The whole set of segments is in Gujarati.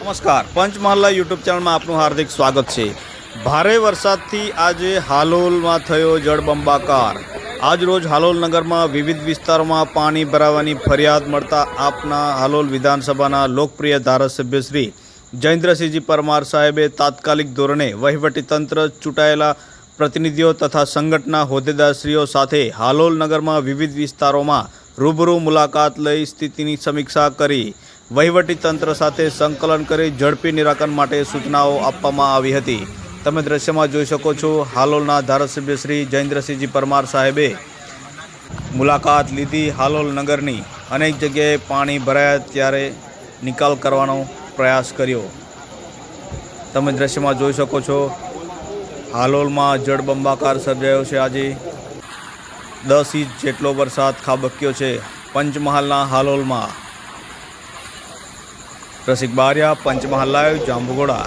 નમસ્કાર. પંચમહાલા યુટ્યુબ ચેનલમાં આપનું હાર્દિક સ્વાગત છે. ભારે વરસાદથી આજે હાલોલમાં થયો જળબંબાકાર. આજ રોજ હાલોલ નગરમાં વિવિધ વિસ્તારોમાં પાણી ભરાવાની ફરિયાદ મળતા આપના હાલોલ વિધાનસભાના લોકપ્રિય ધારાસભ્ય શ્રી જયેન્દ્રસિંહજી પરમાર સાહેબે તાત્કાલિક ધોરણે વહીવટીતંત્ર ચૂંટાયેલા પ્રતિનિધિઓ તથા સંગઠનના હોદ્દેદારશ્રીઓ સાથે હાલોલ નગરમાં વિવિધ વિસ્તારોમાં રૂબરૂ મુલાકાત લઈ સ્થિતિની સમીક્ષા કરી. તંત્ર સાથે સંકલન કરી ઝડપી નિરાકરણ માટે સૂચનાઓ આપવામાં આવી હતી. તમે દ્રશ્યમાં જોઈ શકો છો, હાલોલના ધારાસભ્ય શ્રી જયેન્દ્રસિંહજી પરમાર સાહેબે મુલાકાત લીધી હાલોલ નગરની. અનેક જગ્યાએ પાણી ભરાયા ત્યારે નિકાલ કરવાનો પ્રયાસ કર્યો. તમે દ્રશ્યમાં જોઈ શકો છો, હાલોલમાં જળબંબાકાર સર્જાયો છે આજે. દસ ઇંચ જેટલો વરસાદ ખાબક્યો છે. પંચમહાલના હાલોલમાં રસિક બારિયા પંચમહાલ લાઈવ જાંબુગોડા.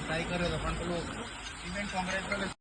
ટ્રાય કર્યો હતો પણ પેલું સિમેન્ટ કોન્ક્રીટ